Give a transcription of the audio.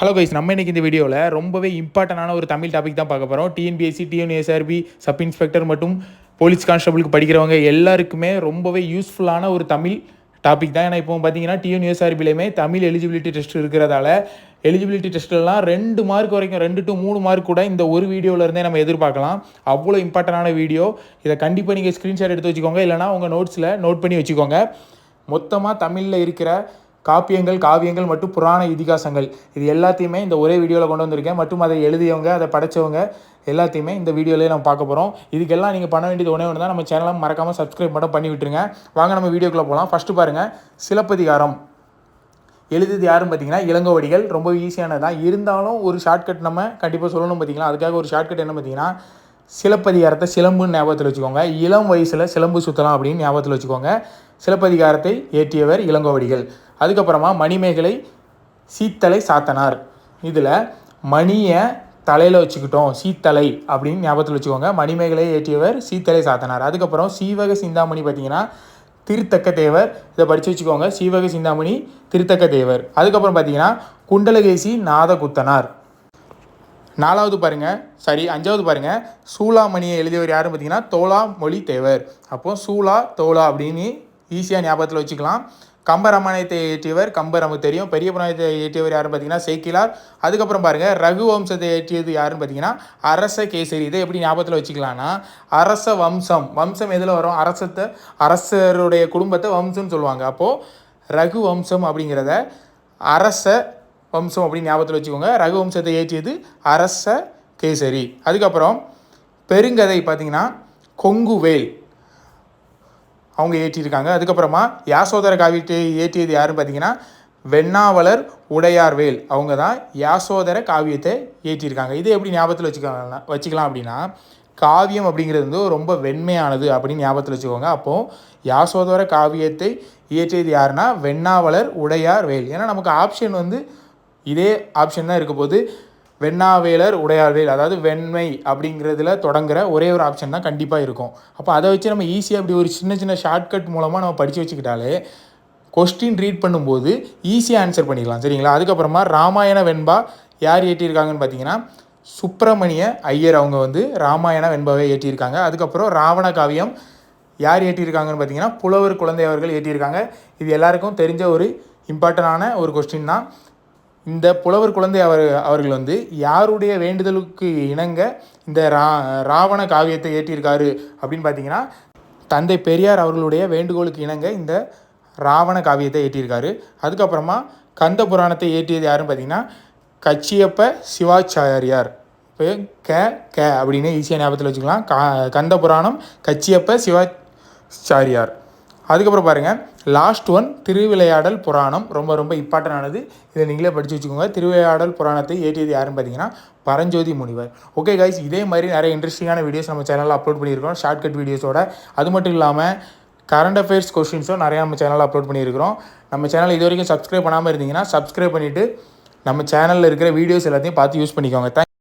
Hello guys நம்ம இன்னைக்கு இந்த வீடியோவில் ரொம்பவே இம்பார்ட்டண்டான ஒரு தமிழ் டாபிக் தான் பார்க்க போகிறோம் டிஎன்பிஎஸ்சி டிஎன்எஸ்ஆர்பி சப் இன்ஸ்பெக்டர் மற்றும் போலீஸ் கான்ஸ்டபிளுக்கு படிக்கிறவங்க எல்லாருக்குமே ரொம்பவே யூஸ்ஃபுல்லான ஒரு தமிழ் டாபிக் தான். ஏன்னா இப்போ பார்த்தீங்கன்னா டிஎன்யூஎஸ்ஆர்பிலையுமே தமிழ் எலிஜிபிலிட்டி டெஸ்ட் இருக்கிறதால எலிஜிபிலிட்டி டெஸ்ட்லாம் ரெண்டு மார்க் வரைக்கும் ரெண்டு டு மூணு மார்க் கூட இந்த ஒரு வீடியோவில் இருந்தே நம்ம எதிர்பார்க்கலாம். அவ்வளோ இம்பார்ட்டண்டான வீடியோ இதை கண்டிப்பாக நீங்கள் ஸ்க்ரீன்ஷாட் எடுத்து வச்சுக்கோங்க. இல்லைனா உங்கள் நோட்ஸில் நோட் பண்ணி வச்சுக்கோங்க. மொத்தமாக தமிழில் இருக்கிற காப்பியங்கள் காவியங்கள் மற்றும் புராண இதிகாசங்கள். இது எல்லாத்தையுமே இந்த ஒரே வீடியோவில் கொண்டு வந்திருக்கேன். மற்றும் அதை எழுதியவங்க அதை படைச்சவங்க எல்லாத்தையுமே இந்த வீடியோலேயே நம்ம பார்க்க போகிறோம் இதுக்கெல்லாம் நீங்கள் பண்ண வேண்டியது ஒன்றே ஒன்று தான் நம்ம சேனலை மறக்காமல் சப்ஸ்கிரைப் மட்டும் பண்ணி விட்டுருங்க. வாங்க நம்ம வீடியோக்குள்ளே போகலாம் ஃபஸ்ட்டு பாருங்கள் சிலப்பதிகாரம். எழுதுது யாருன்னு பார்த்தீங்கன்னா இளங்கோவடிகள். ரொம்ப ஈஸியானது தான் இருந்தாலும் ஒரு ஷார்ட்கட் நம்ம கண்டிப்பாக சொல்லணும் பார்த்தீங்களா? அதுக்காக ஒரு ஷார்ட்கட் என்ன பார்த்தீங்கன்னா சிலப்பதிகாரத்தை சிலம்புன்னு ஞாபகத்தில் வச்சுக்கோங்க. இளம் வயசில் சிலம்பு சுற்றலாம் அப்படின்னு ஞாபகத்தில் வச்சுக்கோங்க. சிலப்பதிகாரத்தை ஏற்றியவர் இளங்கோவடிகள். அதுக்கப்புறமா மணிமேகலை சீத்தலை சாத்தனார். இதில் மணியை தலையில் வச்சுக்கிட்டோம் சீத்தலை அப்படின்னு ஞாபகத்தில் வச்சுக்கோங்க. மணிமேகலை ஏற்றியவர் சீத்தலை சாத்தனார். அதுக்கப்புறம் சீவக சிந்தாமணி பார்த்தீங்கன்னா திருத்தக்க தேவர். இதை படித்து வச்சுக்கோங்க. சீவக சிந்தாமணி திருத்தக்க தேவர். அதுக்கப்புறம் பார்த்தீங்கன்னா குண்டலகேசி நாதகுத்தனார் நாலாவது பாருங்க. சரி அஞ்சாவது பாருங்க. சூளாமணியை எழுதியவர் யாருன்னு பார்த்தீங்கன்னா தோலா மொழி தேவர் அப்போது சூலா தோலா அப்படின்னு ஈஸியாக ஞாபகத்தில் வச்சுக்கலாம். கம்பராமாயணத்தை இயற்றியவர் கம்பர் நமக்கு தெரியும். பெரிய புராணத்தை இயற்றியவர் யாருன்னு பார்த்தீங்கன்னா சேக்கிலார். அதுக்கப்புறம் பாருங்கள் ரகு வம்சத்தை இயற்றியது யாருன்னு பார்த்தீங்கன்னா அரச கேசரி. இதை எப்படி ஞாபகத்தில் வச்சுக்கலாம்னா அரச வம்சம். வம்சம் எதில் வரும்? அரசத்தை அரசருடைய குடும்பத்தை வம்சம்னு சொல்லுவாங்க. அப்போது ரகு வம்சம் அப்படிங்கிறத அரச வம்சம் அப்படின்னு ஞாபகத்தில் வச்சுக்கோங்க. ரகு வம்சத்தை ஏற்றியது அரச கேசரி. அதுக்கப்புறம் பெருங்கதை பார்த்தீங்கன்னா கொங்குவேல். அவங்க ஏற்றியிருக்காங்க அதுக்கப்புறமா யாசோதர காவியத்தை ஏற்றியது யாருன்னு பார்த்தீங்கன்னா வெண்ணாவலர் உடையார்வேல். அவங்க தான் யாசோதர காவியத்தை ஏற்றியிருக்காங்க இது எப்படி ஞாபகத்தில் வச்சுக்கலாம் வச்சுக்கலாம் அப்படின்னா காவியம் அப்படிங்கிறது வந்து ரொம்ப வெண்மையானது அப்படின்னு ஞாபகத்தில் வச்சுக்கோங்க. அப்போது யாசோதர காவியத்தை இயற்றியது யாருன்னா வெண்ணாவலர் உடையார் வேல் ஏன்னா நமக்கு ஆப்ஷன் வந்து இதே ஆப்ஷன் தான் இருக்க போது வெண்ணாவேலர் உடையார்வேல் அதாவது வெண்மை அப்படிங்கிறதுல தொடங்குற ஒரே ஒரு ஆப்ஷன் தான் கண்டிப்பாக இருக்கும். அப்போ அதை வச்சு நம்ம ஈஸியாக அப்படி ஒரு சின்ன சின்ன ஷார்ட்கட் மூலமாக நம்ம படித்து வச்சுக்கிட்டாலே கொஸ்டின் ரீட் பண்ணும்போது ஈஸியாக ஆன்சர் பண்ணிக்கலாம் சரிங்களா? அதுக்கப்புறமா ராமாயண வெண்பா யார் ஏற்றியிருக்காங்கன்னு பார்த்தீங்கன்னா சுப்பிரமணிய ஐயர் அவங்க வந்து ராமாயண வெண்பாவை ஏற்றியிருக்காங்க அதுக்கப்புறம் ராவண காவியம் யார் ஏற்றியிருக்காங்கன்னு பார்த்தீங்கன்னா புலவர் குழந்தை அவர்கள் ஏற்றியிருக்காங்க இது எல்லாருக்கும் தெரிஞ்ச ஒரு இம்பார்ட்டண்டான ஒரு கொஸ்டின் தான். இந்த புலவர் குழந்தை அவர் அவர்கள் வந்து யாருடைய வேண்டுதலுக்கு இணங்க இந்த ரா ராவண காவியத்தை ஏற்றியிருக்காரு அப்படின்னு பார்த்தீங்கன்னா தந்தை பெரியார் அவர்களுடைய வேண்டுகோளுக்கு இணங்க இந்த ராவண காவியத்தை ஏற்றியிருக்காரு அதுக்கப்புறமா கந்த புராணத்தை ஏற்றியது யாருன்னு பார்த்தீங்கன்னா கச்சியப்ப சிவாச்சாரியார். இப்போ க க அப்படின்னு ஈஸியாக ஞாபகத்தில் வச்சுக்கலாம். கா கந்த புராணம் கச்சியப்ப சிவாச்சாரியார். அதுக்கப்புறம் பாருங்கள் லாஸ்ட் ஒன் திருவிளையாடல் புராணம். ரொம்ப ரொம்ப இம்பார்ட்டண்டானது இதை நீங்களே படித்து வச்சுக்கோங்க. திருவிளையாடல் புராணத்தை ஏற்றியது யாருன்னு பார்த்தீங்கன்னா பரஞ்சோதி முனிவர். ஓகே கைஸ் இதே மாதிரி நிறைய இன்ட்ரெஸ்டிங்கான வீடியோஸ் நம்ம சேனலில் அப்லோட் பண்ணியிருக்கோம் ஷார்ட்கட் வீடியோஸோட அது மட்டும் இல்லாமல் கரண்ட் அஃபேர்ஸ் கொஷின்ஸும் நிறையா நம்ம சேனலில் அப்லோட் பண்ணியிருக்கிறோம். நம்ம சேனல் இது வரைக்கும் சப்ஸ்கிரைப் பண்ணாமல் இருந்தீங்கன்னா சப்ஸ்கிரைப் பண்ணிவிட்டு நம்ம சேனலில் இருக்கிற வீடியோஸ் எல்லாத்தையும் பார்த்து யூஸ் பண்ணிக்கோங்க.